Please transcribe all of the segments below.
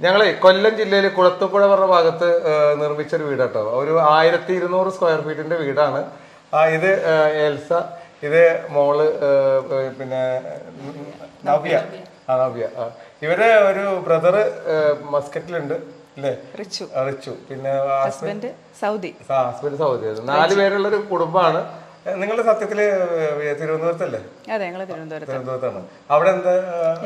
ഞങ്ങളെ കൊല്ലം ജില്ലയിൽ കുളത്തുപുഴ പറഞ്ഞ ഭാഗത്ത് നിർമ്മിച്ചൊരു നിർമ്മിച്ച ഒരു വീടാട്ടോ. ഒരു ആയിരത്തി ഇരുന്നൂറ് സ്ക്വയർ ഫീറ്റിന്റെ വീടാണ്. ആ ഇത് എൽസ ഇത് മോൾ പിന്നെ നവ്യ. ആ നവ്യ ആ. ഇവർ ഒരു ബ്രദർ മസ്കറ്റിലുണ്ട് അല്ലേ റിച്ചു. ആ, റിച്ചു. പിന്നെ ഹസ്ബൻഡ് സൗദി. Husband Saudi. നാല് പേരുള്ള ഒരു കുടുംബമാണ്. നിങ്ങൾ സത്യത്തിൽ തിരുവനന്തപുരത്തല്ലേ? അതെ ഞങ്ങൾ തിരുവനന്തപുരത്ത്. തിരുവനന്തപുരത്താണ്. അവിടെ എന്താ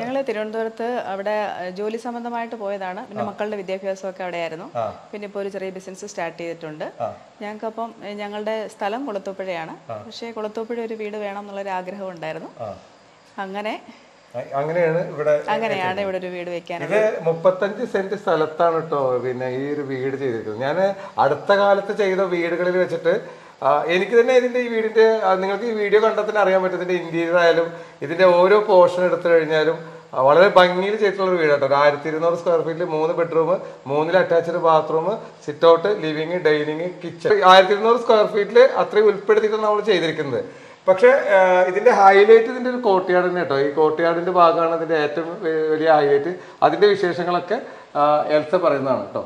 ഞങ്ങൾ തിരുവനന്തപുരത്ത് അവിടെ ജോലി സംബന്ധമായിട്ട് പോയതാണ്. പിന്നെ മക്കളുടെ വിദ്യാഭ്യാസൊക്കെ അവിടെ ആയിരുന്നു പിന്നെ ഇപ്പോൾ ഒരു ചെറിയ ബിസിനസ് സ്റ്റാർട്ട് ചെയ്തിട്ടുണ്ട്. ഞങ്ങൾക്കപ്പം അപ്പം ഞങ്ങളുടെ സ്ഥലം കുളത്തൂപ്പുഴയാണ്. പക്ഷേ കുളത്തൂപ്പുഴ ഒരു വീട് വേണം എന്നുള്ളൊരു ആഗ്രഹം ഉണ്ടായിരുന്നു. അങ്ങനെ അങ്ങനെയാണ് ഇവിടെ അങ്ങനെയാണ് ഇവിടെ ഒരു വീട് വെക്കാൻ ഇത് മുപ്പത്തഞ്ച് സെന്റ് സ്ഥലത്താണ് കേട്ടോ പിന്നെ ഈ ഒരു വീട് ചെയ്തിരിക്കുന്നത്. ഞാൻ അടുത്ത കാലത്ത് ചെയ്ത വീടുകളിൽ വെച്ചിട്ട് എനിക്ക് തന്നെ ഇതിന്റെ ഈ വീടിന്റെ നിങ്ങൾക്ക് ഈ വീഡിയോ കണ്ടാൽ അറിയാൻ പറ്റും ഇതിന്റെ ഇന്റീരിയർ ആയാലും ഇതിന്റെ ഓരോ പോർഷൻ എടുത്തു കഴിഞ്ഞാലും വളരെ ഭംഗിയിൽ ചെയ്തിട്ടുള്ള ഒരു വീടാട്ടോ. ഒരു ആയിരത്തി ഇരുന്നൂറ് സ്ക്വയർ ഫീറ്റിൽ മൂന്ന് ബെഡ്റൂം മൂന്നിൽ attached bathroom sit out living dining kitchen ആയിരത്തി ഇരുന്നൂറ് സ്ക്വയർ ഫീറ്റിൽ അത്രയും ഉൾപ്പെടുത്തിയിട്ടാണ് നമ്മൾ ചെയ്തിരിക്കുന്നത്. പക്ഷേ ഇതിന്റെ ഹൈലൈറ്റ് ഇതിന്റെ ഒരു കോട്ടയാട് തന്നെ കേട്ടോ. ഈ കോട്ടയാടിന്റെ ഭാഗമാണ് ഇതിന്റെ ഏറ്റവും വലിയ ഹൈലൈറ്റ് അതിന്റെ വിശേഷങ്ങളൊക്കെ എൽസ പറയുന്നതാണ് കേട്ടോ.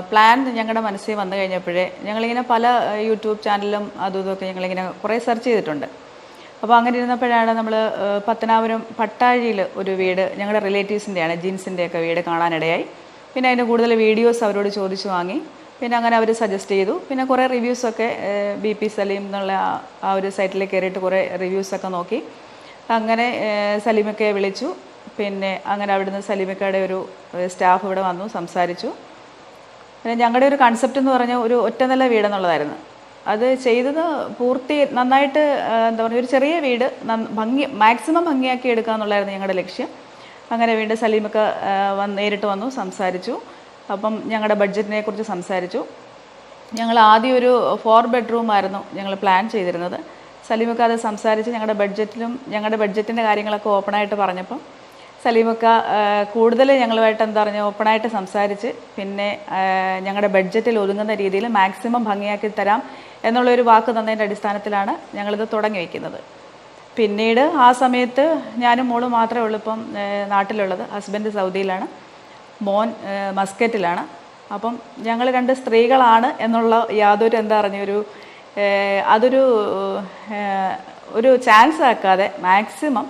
പ്ലാൻ ഞങ്ങളുടെ മനസ്സിൽ വന്നു കഴിഞ്ഞപ്പോഴേ ഞങ്ങളിങ്ങനെ പല യൂട്യൂബ് ചാനലിലും അതും ഇതൊക്കെ ഞങ്ങളിങ്ങനെ കുറേ സെർച്ച് ചെയ്തിട്ടുണ്ട്. അപ്പോൾ അങ്ങനെ ഇരുന്നപ്പോഴാണ് നമ്മൾ പത്തനാപുരം പട്ടാഴിയിൽ ഒരു വീട് ഞങ്ങളുടെ റിലേറ്റീവ്സിന്റെയാണ് ജീൻസിന്റെയൊക്കെ വീട് കാണാനിടയായി. പിന്നെ അതിന്റെ കൂടുതൽ വീഡിയോസ് അവരോട് ചോദിച്ചു വാങ്ങി. പിന്നെ അങ്ങനെ അവർ സജസ്റ്റ് ചെയ്തു. പിന്നെ കുറേ റിവ്യൂസൊക്കെ ബി പി സലീം എന്നുള്ള ആ- ഒരു സൈറ്റിൽ കയറിയിട്ട് കുറേ റിവ്യൂസൊക്കെ നോക്കി. അങ്ങനെ സലീമൊക്കെ വിളിച്ചു. പിന്നെ അങ്ങനെ അവിടുന്ന് സലീമക്കയുടെ ഒരു സ്റ്റാഫ് ഇവിടെ വന്നു സംസാരിച്ചു. പിന്നെ ഞങ്ങളുടെ ഒരു കൺസെപ്റ്റ് എന്ന് പറഞ്ഞാൽ ഒരു ഒറ്റ ഒറ്റനില വീടെന്നുള്ളതായിരുന്നു. അത് ചെയ്തത് പൂർത്തി നന്നായിട്ട് എന്താ പറയുക ഒരു ചെറിയ വീട് ഭംഗി മാക്സിമം ഭംഗിയാക്കി എടുക്കുക എന്നുള്ളതായിരുന്നു ഞങ്ങളുടെ ലക്ഷ്യം. അങ്ങനെ വീണ്ടും സലീമൊക്കെ വന്ന് നേരിട്ട് വന്നു സംസാരിച്ചു. അപ്പം ഞങ്ങളുടെ ബഡ്ജറ്റിനെ കുറിച്ച് സംസാരിച്ചു. ഞങ്ങൾ ആദ്യം ഒരു ഫോർ ബെഡ്റൂം ആയിരുന്നു ഞങ്ങൾ പ്ലാൻ ചെയ്തിരുന്നത്. സലീമൊക്കെ അത് സംസാരിച്ച് ഞങ്ങളുടെ ബഡ്ജറ്റിലും ഞങ്ങളുടെ ബഡ്ജറ്റിന്റെ കാര്യങ്ങളൊക്കെ ഓപ്പണായിട്ട് പറഞ്ഞപ്പം സലീമൊക്ക കൂടുതൽ ഞങ്ങളുമായിട്ട് എന്താ പറഞ്ഞാൽ ഓപ്പണായിട്ട് സംസാരിച്ച് പിന്നെ ഞങ്ങളുടെ ബഡ്ജറ്റിൽ ഒതുങ്ങുന്ന രീതിയിൽ മാക്സിമം ഭംഗിയാക്കി തരാം എന്നുള്ളൊരു വാക്ക് തന്നതിന്റെ അടിസ്ഥാനത്തിലാണ് ഞങ്ങളിത് തുടങ്ങി വയ്ക്കുന്നത് പിന്നീട് ആ സമയത്ത് ഞാനും മോളും മാത്രമേ ഉള്ളൂ ഇപ്പം നാട്ടിലുള്ളത്. ഹസ്ബൻഡ് സൗദിയിലാണ്. മോൻ മസ്കറ്റിലാണ്. അപ്പം ഞങ്ങൾ രണ്ട് സ്ത്രീകളാണ് എന്നുള്ള യാതൊരു എന്താ പറഞ്ഞ ഒരു അതൊരു ഒരു ചാൻസ് ആക്കാതെ മാക്സിമം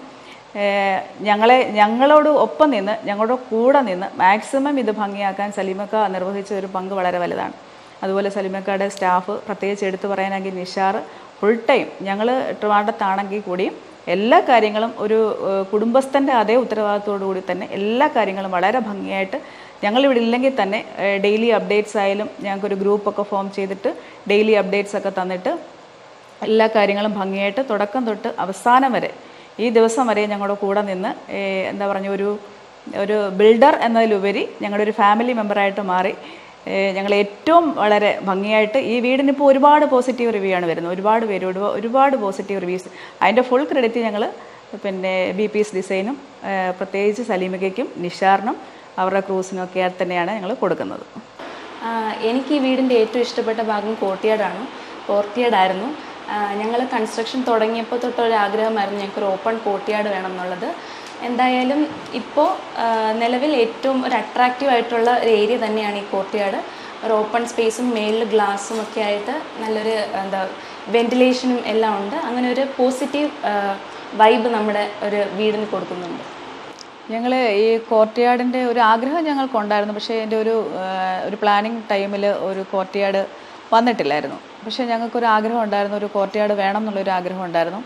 ഞങ്ങളെ ഞങ്ങളോട് ഒപ്പം നിന്ന് ഞങ്ങളുടെ കൂടെ നിന്ന് മാക്സിമം ഇത് ഭംഗിയാക്കാൻ സലീമക്ക നിർവഹിച്ച ഒരു പങ്ക് വളരെ വലുതാണ്. അതുപോലെ സലീമക്കയുടെ സ്റ്റാഫ് പ്രത്യേകിച്ച് എടുത്തു പറയാനാണെങ്കിൽ നിഷാർ ഫുൾ ടൈം ഞങ്ങൾ ട്രിവാണ്ടത്താണെങ്കിൽ കൂടിയും എല്ലാ കാര്യങ്ങളും ഒരു കുടുംബസ്ഥന്റെ അതേ ഉത്തരവാദിത്തോടു കൂടി തന്നെ എല്ലാ കാര്യങ്ങളും വളരെ ഭംഗിയായിട്ട് ഞങ്ങളിവിടെ ഇല്ലെങ്കിൽ തന്നെ ഡെയിലി അപ്ഡേറ്റ്സ് ആയാലും ഞങ്ങൾക്കൊരു ഗ്രൂപ്പൊക്കെ ഫോം ചെയ്തിട്ട് ഡെയിലി അപ്ഡേറ്റ്സ് ഒക്കെ തന്നിട്ട് എല്ലാ കാര്യങ്ങളും ഭംഗിയായിട്ട് തുടക്കം തൊട്ട് അവസാനം വരെ ഈ ദിവസം വരെ ഞങ്ങളുടെ കൂടെ നിന്ന് എന്താ പറഞ്ഞ ഒരു ഒരു ബിൽഡർ എന്നതിലുപരി ഞങ്ങളുടെ ഒരു ഫാമിലി മെമ്പറായിട്ട് മാറി. ഞങ്ങൾ ഏറ്റവും വളരെ ഭംഗിയായിട്ട് ഈ വീടിന് ഇപ്പോൾ ഒരുപാട് പോസിറ്റീവ് റിവ്യൂ ആണ് വരുന്നത്. ഒരുപാട് പേര് ഒരുപാട് പോസിറ്റീവ് റിവ്യൂസ്. അതിന്റെ ഫുൾ ക്രെഡിറ്റ് ഞങ്ങൾ പിന്നെ ബി പി എസ് ഡിസൈനും പ്രത്യേകിച്ച് സലീമികയ്ക്കും നിഷാറിനും അവരുടെ ക്രൂസിനും ഒക്കെ തന്നെയാണ് ഞങ്ങൾ കൊടുക്കുന്നത്. എനിക്ക് ഈ വീടിന്റെ ഏറ്റവും ഇഷ്ടപ്പെട്ട ഭാഗം കോർട്ടിയാടാണ് കോർട്ടിയാടായിരുന്നു ഞങ്ങൾ കൺസ്ട്രക്ഷൻ തുടങ്ങിയപ്പോൾ തൊട്ടൊരാഗ്രഹമായിരുന്നു ഞങ്ങൾക്ക് ഒരു ഓപ്പൺ കോട്ടിയാട് വേണം എന്നുള്ളത് എന്തായാലും ഇപ്പോൾ നിലവിൽ ഏറ്റവും ഒരു അട്രാക്റ്റീവ് ആയിട്ടുള്ള ഒരു ഏരിയ തന്നെയാണ് ഈ കോട്ടിയാട് ഒരു ഓപ്പൺ സ്പേസും മേളിൽ ഗ്ലാസും ഒക്കെ ആയിട്ട് നല്ലൊരു എന്താ വെന്റിലേഷനും എല്ലാം ഉണ്ട്. അങ്ങനെ ഒരു പോസിറ്റീവ് വൈബ് നമ്മുടെ ഒരു വീടിന് കൊടുക്കുന്നുണ്ട്. ഞങ്ങൾ ഈ കോർട്ട്യാർഡിന്റെ ഒരു ആഗ്രഹം ഞങ്ങൾക്കുണ്ടായിരുന്നു. പക്ഷേ എന്റെ ഒരു ഒരു പ്ലാനിങ് ടൈമിൽ ഒരു കോർട്ട്യാർഡ് വന്നിട്ടില്ലായിരുന്നു. പക്ഷേ ഞങ്ങൾക്കൊരു ആഗ്രഹം ഉണ്ടായിരുന്നു ഒരു കോർട്ട്യാർഡ് വേണം എന്നുള്ളൊരു ആഗ്രഹം ഉണ്ടായിരുന്നു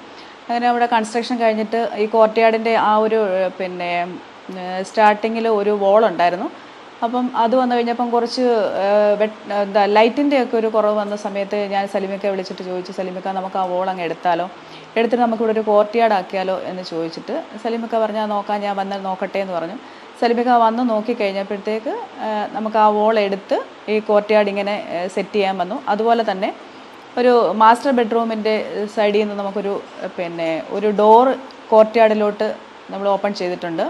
അങ്ങനെ അവിടെ കൺസ്ട്രക്ഷൻ കഴിഞ്ഞിട്ട് ഈ കോർട്ട്യാർഡിന്റെ ആ ഒരു പിന്നെ സ്റ്റാർട്ടിങ്ങിൽ ഒരു വോൾ ഉണ്ടായിരുന്നു. അപ്പം അത് വന്നു കഴിഞ്ഞപ്പം കുറച്ച് എന്താ ലൈറ്റിന്റെ ഒക്കെ ഒരു കുറവ് വന്ന സമയത്ത് ഞാൻ സലിമിക്ക വിളിച്ചിട്ട് ചോദിച്ചു സലിമിക്ക നമുക്ക് ആ വോൾ അങ്ങ് എടുത്താലോ? എടുത്തിട്ട് നമുക്കിവിടെ ഒരു കോർട്ട്യാർഡ് ആക്കിയാലോ? എന്ന് ചോദിച്ചിട്ട് സലിമിക്ക പറഞ്ഞാൽ നോക്കാം ഞാൻ വന്ന് നോക്കട്ടെ എന്ന് പറഞ്ഞു. സലിമിക്ക വന്ന് നോക്കി കഴിഞ്ഞപ്പോഴത്തേക്ക് നമുക്ക് ആ വോൾ എടുത്ത് ഈ കോർട്ട്യാർഡ് ഇങ്ങനെ സെറ്റ് ചെയ്യാൻ വന്നു. അതുപോലെ തന്നെ ഒരു മാസ്റ്റർ ബെഡ്റൂമിന്റെ സൈഡിൽ നിന്ന് നമുക്കൊരു പിന്നെ ഒരു ഡോർ കോർട്ട്യാർഡിലോട്ട് നമ്മൾ ഓപ്പൺ ചെയ്തിട്ടുണ്ട്.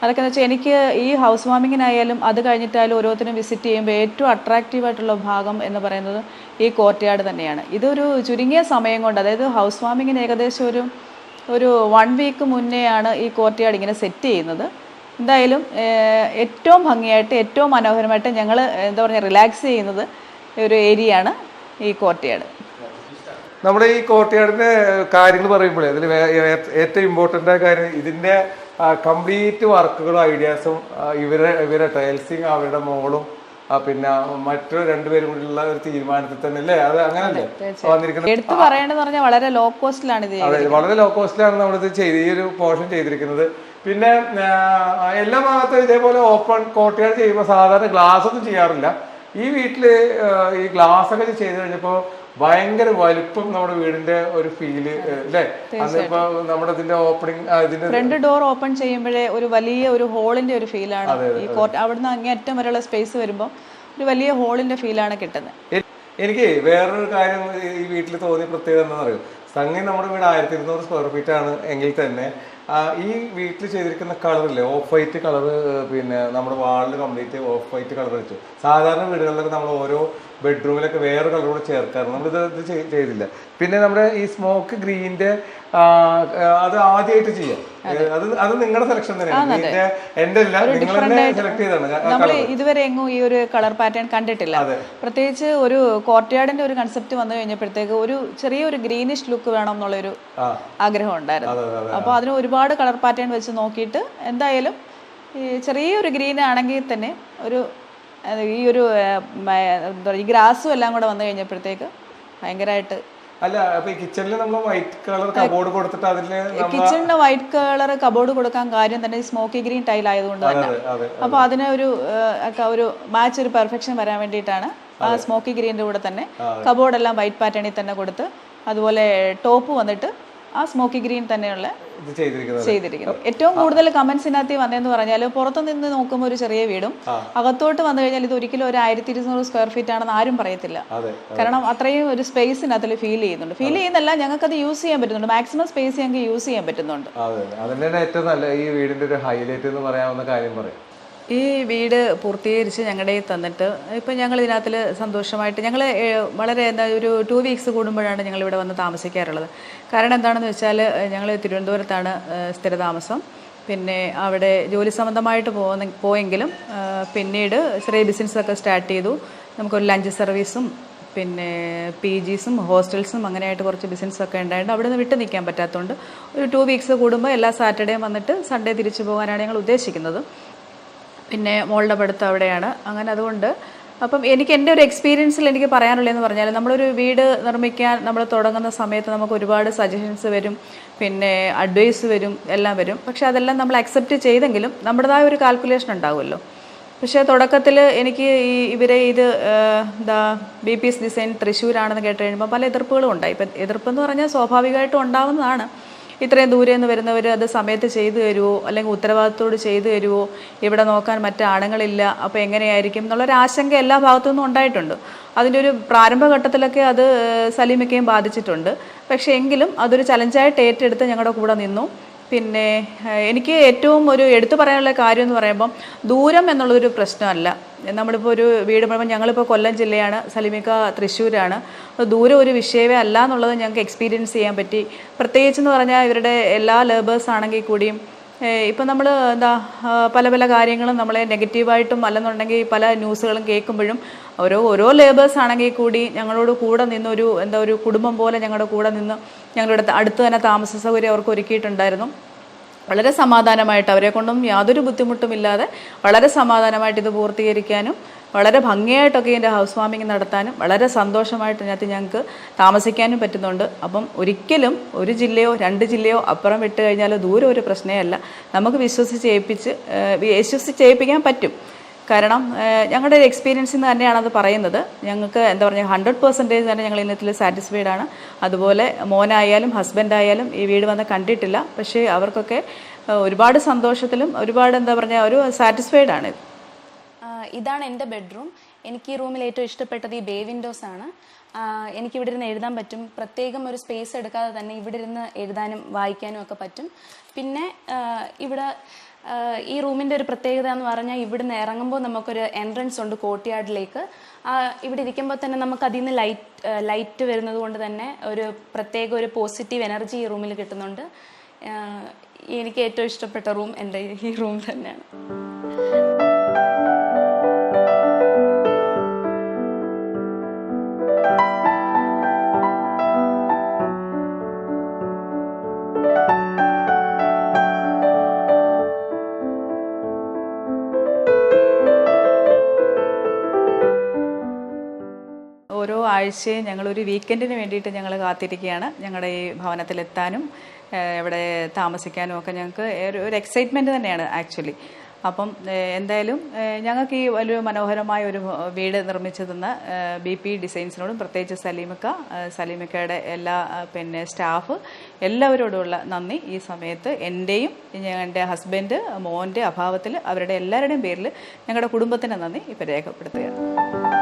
അതൊക്കെ എന്ന് വെച്ചാൽ എനിക്ക് ഈ ഹൗസ് വാമിങ്ങിനായാലും അത് കഴിഞ്ഞിട്ടായാലും ഓരോരുത്തരും വിസിറ്റ് ചെയ്യുമ്പോൾ ഏറ്റവും അട്രാക്റ്റീവ് ആയിട്ടുള്ള ഭാഗം എന്ന് പറയുന്നത് ഈ കോർട്ട്യാർഡ് തന്നെയാണ്. ഇതൊരു ചുരുങ്ങിയ സമയം കൊണ്ട് അതായത് ഹൗസ് വാമിങ്ങിന് ഏകദേശം ഒരു ഒരു വൺ വീക്ക് മുന്നെയാണ് ഈ കോർട്ട്യാർഡ് ഇങ്ങനെ സെറ്റ് ചെയ്യുന്നത്. എന്തായാലും ഏറ്റവും ഭംഗിയായിട്ട് ഏറ്റവും മനോഹരമായിട്ട് ഞങ്ങൾ എന്താ പറയുക റിലാക്സ് ചെയ്യുന്നത് ഒരു ഏരിയയാണ് ഈ കോർട്ട്യാർഡ് നമ്മുടെ ഈ കോട്ടയാടിന്റെ കാര്യങ്ങൾ പറയുമ്പോഴേ അതിൽ ഏറ്റവും ഇമ്പോർട്ടന്റ് ആയ കാര്യം ഇതിന്റെ കംപ്ലീറ്റ് വർക്കുകളും ഐഡിയാസും ഇവരെ ഇവരെ ടൈൽസിങ് അവരുടെ മോളും പിന്നെ മറ്റു രണ്ടുപേരും കൂടിയുള്ള ഒരു തീരുമാനത്തിൽ തന്നെ അല്ലേ? അത് അങ്ങനല്ലേ? വന്നിരിക്കുന്നത്? എടുത്തു പറഞ്ഞാൽ വളരെ ലോ കോസ്റ്റിലാണ് ഇത് അതെ വളരെ ലോ കോസ്റ്റിലാണ് നമ്മളിത് ചെയ്ത് ഈ ഒരു പോർഷൻ ചെയ്തിരിക്കുന്നത്. പിന്നെ എല്ലാ ഭാഗത്തും ഇതേപോലെ ഓപ്പൺ കോട്ടയാട് ചെയ്യുമ്പോൾ സാധാരണ ഗ്ലാസ് ഒന്നും ചെയ്യാറില്ല. ഈ വീട്ടിൽ ഈ ഗ്ലാസ് ഒക്കെ ചെയ്ത് കഴിഞ്ഞപ്പോ ഭയങ്കര വലുപ്പം നമ്മുടെ വീടിന്റെ ഒരു ഫീൽ അല്ലേ അന്നിപ്പോ നമ്മുടെ ഇതിന്റെ ഓപ്പണിംഗ് ഇതിന്റെ ഫ്രണ്ട് ഡോർ ഓപ്പൺ ചെയ്യുമ്പോഴേ ഒരു വലിയ ഒരു ഹോളിന്റെ ഒരു ഫീലാണ് ഈ കോർട്ട് അവിടുന്ന് അങ്ങേയറ്റം വരെയുള്ള സ്പേസ് വരുമ്പോൾ ഒരു വലിയ ഹോളിന്റെ ആണ് കിട്ടുന്നത്. എനിക്ക് വേറൊരു കാര്യം ഈ വീട്ടിൽ തോന്നിയ പ്രത്യേകത എന്താണെന്ന് അറിയോ സംഗീ നമ്മുടെ വീട് ആയിരത്തി ഇരുന്നൂറ് സ്ക്വയർ ഫീറ്റ് ആണ് എങ്കിൽ തന്നെ ഈ വീട്ടിൽ ചെയ്തിരിക്കുന്ന കളറില്ലേ ഓഫ് വൈറ്റ് കളർ പിന്നെ നമ്മുടെ വാളിൽ കംപ്ലീറ്റ് ഓഫ് വൈറ്റ് കളർ വെച്ചു. സാധാരണ വീടുകളിലൊക്കെ നമ്മൾ ഓരോ ബെഡ്റൂമിലൊക്കെ വേറെ കളർ കൂടെ ചേർക്കാറ് നമ്മളിത് ഇത് ചെയ്- ചെയ്തില്ല. പിന്നെ നമ്മുടെ ഈ സ്മോക്ക് ഗ്രീനിന്റെ അത് ആദ്യമായിട്ട് ചെയ്യാം. അത്. അത് നിങ്ങളുടെ സെലക്ഷൻ തന്നെയാണ്. എന്റെ അല്ല നിങ്ങൾ തന്നെ സെലക്ട് ചെയ്താണ്. നമ്മൾ ഇതുവരെ എങ്ങും ഈ ഒരു കളർ പാറ്റേൺ കണ്ടിട്ടില്ല. പ്രത്യേകിച്ച് ഒരു കോർട്ട്യാർഡിന്റെ ഒരു കൺസെപ്റ്റ് വന്നു കഴിഞ്ഞപ്പോഴത്തേക്ക് ഒരു ചെറിയൊരു ഗ്രീനിഷ് ലുക്ക് വേണം എന്നുള്ളൊരു ആഗ്രഹം ഉണ്ടായിരുന്നു. അപ്പോൾ അതിന് ഒരുപാട് കളർ പാറ്റേൺ വെച്ച് നോക്കിയിട്ട് എന്തായാലും ഈ ചെറിയൊരു ഗ്രീൻ ആണെങ്കിൽ തന്നെ ഒരു ഈ ഒരു എന്താ പറയുക ഈ ഗ്രാസും എല്ലാം കൂടെ വന്നു കഴിഞ്ഞപ്പോഴത്തേക്ക് ഭയങ്കരമായിട്ട് അല്ല അപ്പൊ ഈ കിച്ചണിൽ നമ്മൾ വൈറ്റ് കളർ കബോർഡ് കൊടുത്തിട്ട് അതിൽ കിച്ചണിന് വൈറ്റ് കളർ കബോർഡ് കൊടുക്കാൻ കാര്യം തന്നെ സ്മോക്കി ഗ്രീൻ ടൈൽ ആയതുകൊണ്ട് തന്നെ. അപ്പൊ അതിന് ഒരു ഒരു മാച്ച് ഒരു പെർഫെക്ഷൻ വരാൻ വേണ്ടിയിട്ടാണ് ആ സ്മോക്കി ഗ്രീനിന്റെ കൂടെ തന്നെ കബോർഡ് എല്ലാം വൈറ്റ് പാറ്റേണിൽ തന്നെ കൊടുത്ത് അതുപോലെ ടോപ്പ് വന്നിട്ട് ആ സ്മോക്കി ഗ്രീൻ തന്നെയുള്ള ചെയ്തിരിക്കുന്നത്. ഏറ്റവും കൂടുതൽ കമന്റ്സിനകത്ത് വന്നതെന്ന് പറഞ്ഞാൽ പുറത്തു നിന്ന് നോക്കുമ്പോൾ ഒരു ചെറിയ വീടും അകത്തോട്ട് വന്നു കഴിഞ്ഞാൽ ഇത് ഒരിക്കലും ഒരു ആയിരത്തി ഇരുന്നൂറ് സ്ക്വയർ ഫീറ്റ് ആണെന്ന് ആരും പറയത്തില്ല. കാരണം അത്രയും ഒരു സ്പേസിനകത്തിൽ ഫീൽ ചെയ്യുന്നുണ്ട്. ഫീൽ ചെയ്യുന്നല്ല ഞങ്ങൾക്കത് യൂസ് ചെയ്യാൻ പറ്റുന്നുണ്ട്. മാക്സിമം സ്പേസ് ഞങ്ങൾക്ക് യൂസ് ചെയ്യാൻ പറ്റുന്നുണ്ട്. അതെ അതിന്റെ ഏറ്റവും നല്ല ഈ വീടിന്റെ ഒരു ഹൈലൈറ്റ് എന്ന് പറയാവുന്ന കാര്യം പറയും. ഈ വീട് പൂർത്തീകരിച്ച് ഞങ്ങളുടെ തന്നിട്ട് ഇപ്പം ഞങ്ങൾ ഇതിനകത്തിൽ സന്തോഷമായിട്ട് ഞങ്ങൾ വളരെ എന്താ ഒരു ടു വീക്സ് കൂടുമ്പോഴാണ് ഞങ്ങൾ ഇവിടെ വന്ന് താമസിക്കാറുള്ളത്. കാരണം എന്താണെന്ന് വെച്ചാൽ ഞങ്ങൾ തിരുവനന്തപുരത്താണ് സ്ഥിരതാമസം. പിന്നെ അവിടെ ജോലി സംബന്ധമായിട്ട് പോകുന്ന പോയെങ്കിലും പിന്നീട് ചെറിയ ബിസിനസ്സൊക്കെ സ്റ്റാർട്ട് ചെയ്തു. നമുക്കൊരു ലഞ്ച് സർവീസും പിന്നെ പി ജിസും ഹോസ്റ്റൽസും അങ്ങനെയായിട്ട് കുറച്ച് ബിസിനസ്സൊക്കെ ഉണ്ടായിട്ട് അവിടെ നിന്ന് വിട്ട് നിൽക്കാൻ പറ്റാത്തതുകൊണ്ട് ഒരു ടു വീക്സ് കൂടുമ്പോൾ എല്ലാ സാറ്റർഡേയും വന്നിട്ട് സൺഡേ തിരിച്ചു പോകാനാണ് ഞങ്ങൾ ഉദ്ദേശിക്കുന്നത്. പിന്നെ മോളുടെ പഠിത്തം അവിടെയാണ്. അങ്ങനെ അതുകൊണ്ട് അപ്പം എനിക്ക് എന്റെ ഒരു എക്സ്പീരിയൻസിൽ എനിക്ക് പറയാനുള്ളതെന്ന് പറഞ്ഞാൽ നമ്മളൊരു വീട് നിർമ്മിക്കാൻ നമ്മൾ തുടങ്ങുന്ന സമയത്ത് നമുക്ക് ഒരുപാട് സജഷൻസ് വരും പിന്നെ അഡ്വൈസ് വരും എല്ലാം വരും. പക്ഷേ അതെല്ലാം നമ്മൾ അക്സെപ്റ്റ് ചെയ്തെങ്കിലും നമ്മുടേതായ ഒരു കാൽക്കുലേഷൻ ഉണ്ടാവുമല്ലോ. പക്ഷേ തുടക്കത്തിൽ എനിക്ക് ഈ ഇവരെ ഇത് എന്താ ബി പി എസ് ഡിസൈൻ തൃശ്ശൂരാണെന്ന് കേട്ട് കഴിയുമ്പോൾ പല എതിർപ്പുകളും ഉണ്ടായി. ഇപ്പം എതിർപ്പെന്ന് പറഞ്ഞാൽ സ്വാഭാവികമായിട്ടും ഉണ്ടാവുന്നതാണ്. ഇത്രയും ദൂരെ നിന്ന് വരുന്നവർ അത് സമയത്ത് ചെയ്തു തരുമോ അല്ലെങ്കിൽ ഉത്തരവാദിത്തോട് ചെയ്തു തരുമോ ഇവിടെ നോക്കാൻ മറ്റാണുങ്ങളില്ല അപ്പോൾ എങ്ങനെയായിരിക്കും എന്നുള്ളൊരു ആശങ്ക എല്ലാ ഭാഗത്തു നിന്നും ഉണ്ടായിട്ടുണ്ട്. അതിന്റെ ഒരു പ്രാരംഭഘട്ടത്തിലൊക്കെ അത് സലീമയ്ക്കെയും ബാധിച്ചിട്ടുണ്ട്. പക്ഷേ എങ്കിലും അതൊരു ചലഞ്ചായിട്ട് ഏറ്റെടുത്ത് ഞങ്ങളുടെ കൂടെ നിന്നു. പിന്നെ എനിക്ക് ഏറ്റവും ഒരു എടുത്തു പറയാനുള്ള കാര്യം എന്ന് പറയുമ്പം ദൂരം എന്നുള്ളൊരു പ്രശ്നമല്ല. നമ്മളിപ്പോൾ ഒരു വീട് പറയുമ്പോൾ ഞങ്ങളിപ്പോൾ കൊല്ലം ജില്ലയാണ് സലിമിക്ക തൃശ്ശൂരാണ്. ദൂരം ഒരു വിഷയമേ അല്ല എന്നുള്ളത് ഞങ്ങൾക്ക് എക്സ്പീരിയൻസ് ചെയ്യാൻ പറ്റി. പ്രത്യേകിച്ച് എന്ന് പറഞ്ഞാൽ ഇവരുടെ എല്ലാ ലേബേഴ്സ് ആണെങ്കിൽ കൂടിയും ഇപ്പം നമ്മൾ എന്താ പല പല കാര്യങ്ങളും നമ്മളെ നെഗറ്റീവായിട്ടും അല്ലെന്നുണ്ടെങ്കിൽ പല ന്യൂസുകളും കേൾക്കുമ്പോഴും ഓരോ ഓരോ ലേബേഴ്സ് ആണെങ്കിൽ കൂടി ഞങ്ങളോട് കൂടെ നിന്നൊരു എന്താ ഒരു കുടുംബം പോലെ ഞങ്ങളുടെ കൂടെ നിന്ന് ഞങ്ങളുടെ അടുത്ത് തന്നെ താമസ സൗകര്യം അവർക്ക് ഒരുക്കിയിട്ടുണ്ടായിരുന്നു. വളരെ സമാധാനമായിട്ട് അവരെ കൊണ്ടും യാതൊരു ബുദ്ധിമുട്ടുമില്ലാതെ വളരെ സമാധാനമായിട്ട് ഇത് പൂർത്തീകരിക്കാനും വളരെ ഭംഗിയായിട്ടൊക്കെ ഇതിന്റെ ഹൗസ് വാമിങ് നടത്താനും വളരെ സന്തോഷമായിട്ട് ഇതിനകത്ത് ഞങ്ങൾക്ക് താമസിക്കാനും പറ്റുന്നുണ്ട്. അപ്പം ഒരിക്കലും ഒരു ജില്ലയോ രണ്ട് ജില്ലയോ അപ്പുറം വിട്ട് കഴിഞ്ഞാൽ ദൂരം ഒരു പ്രശ്നമല്ല നമുക്ക് വിശ്വസിച്ച് ഏൽപ്പിച്ച് വിശ്വസിച്ച് ഏൽപ്പിക്കാൻ പറ്റും. കാരണം ഞങ്ങളുടെ ഒരു എക്സ്പീരിയൻസിൽ നിന്ന് തന്നെയാണ് അത് പറയുന്നത്. ഞങ്ങൾക്ക് എന്താ പറയുക ഹൺഡ്രഡ് പെർസെന്റേജ് തന്നെ ഞങ്ങൾ ഇന്നത്തിൽ സാറ്റിസ്ഫൈഡ് ആണ്. അതുപോലെ മോനായാലും ഹസ്ബൻഡായാലും ഈ വീട് വന്ന് കണ്ടിട്ടില്ല. പക്ഷേ അവർക്കൊക്കെ ഒരുപാട് സന്തോഷത്തിലും ഒരുപാട് എന്താ പറയുക ഒരു സാറ്റിസ്ഫൈഡ് ആണ്. ഇതാണ് എന്റെ ബെഡ്റൂം എനിക്ക് ഈ റൂമിൽ ഏറ്റവും ഇഷ്ടപ്പെട്ടത് ഈ ബേ വിൻഡോസ് ആണ്. എനിക്ക് ഇവിടെ ഇരുന്ന് എഴുതാൻ പറ്റും. പ്രത്യേകം ഒരു സ്പേസ് എടുക്കാതെ തന്നെ ഇവിടെ ഇരുന്ന് എഴുതാനും വായിക്കാനും ഒക്കെ പറ്റും. പിന്നെ ഇവിടെ ഈ റൂമിന്റെ ഒരു പ്രത്യേകത എന്ന് പറഞ്ഞാൽ ഇവിടുന്ന് ഇറങ്ങുമ്പോൾ നമുക്കൊരു എൻട്രൻസ് ഉണ്ട് കോട്ടിയാടിലേക്ക് ഇവിടെ ഇരിക്കുമ്പോൾ തന്നെ നമുക്ക് അതിൽ നിന്ന് ലൈറ്റ് ലൈറ്റ് വരുന്നത് കൊണ്ട് തന്നെ ഒരു പ്രത്യേക ഒരു പോസിറ്റീവ് എനർജി ഈ റൂമിൽ കിട്ടുന്നുണ്ട്. എനിക്ക് ഏറ്റവും ഇഷ്ടപ്പെട്ട റൂം എന്റെ ഈ റൂം തന്നെയാണ്. ആഴ്ചയും ഞങ്ങളൊരു വീക്കെൻഡിന് വേണ്ടിയിട്ട് ഞങ്ങൾ കാത്തിരിക്കുകയാണ്. ഞങ്ങളുടെ ഈ ഭവനത്തിലെത്താനും ഇവിടെ താമസിക്കാനും ഒക്കെ ഞങ്ങൾക്ക് ഒരു എക്സൈറ്റ്മെന്റ് തന്നെയാണ് ആക്ച്വലി അപ്പം എന്തായാലും ഞങ്ങൾക്ക് ഈ വലിയ മനോഹരമായ ഒരു വീട് നിർമ്മിച്ചു തന്ന ബി പി ഡിസൈൻസിനോടും പ്രത്യേകിച്ച് സലീമിക്ക സലീമിക്കയുടെ എല്ലാ പിന്നെ സ്റ്റാഫ് എല്ലാവരോടുമുള്ള നന്ദി. ഈ സമയത്ത് എന്റെയും എന്റെ ഹസ്ബൻഡ് മോന്റെ അഭാവത്തിൽ അവരുടെ എല്ലാവരുടെയും പേരിൽ ഞങ്ങളുടെ കുടുംബത്തിന്റെ നന്ദി. ഇപ്പോൾ രേഖപ്പെടുത്തുകയാണ്.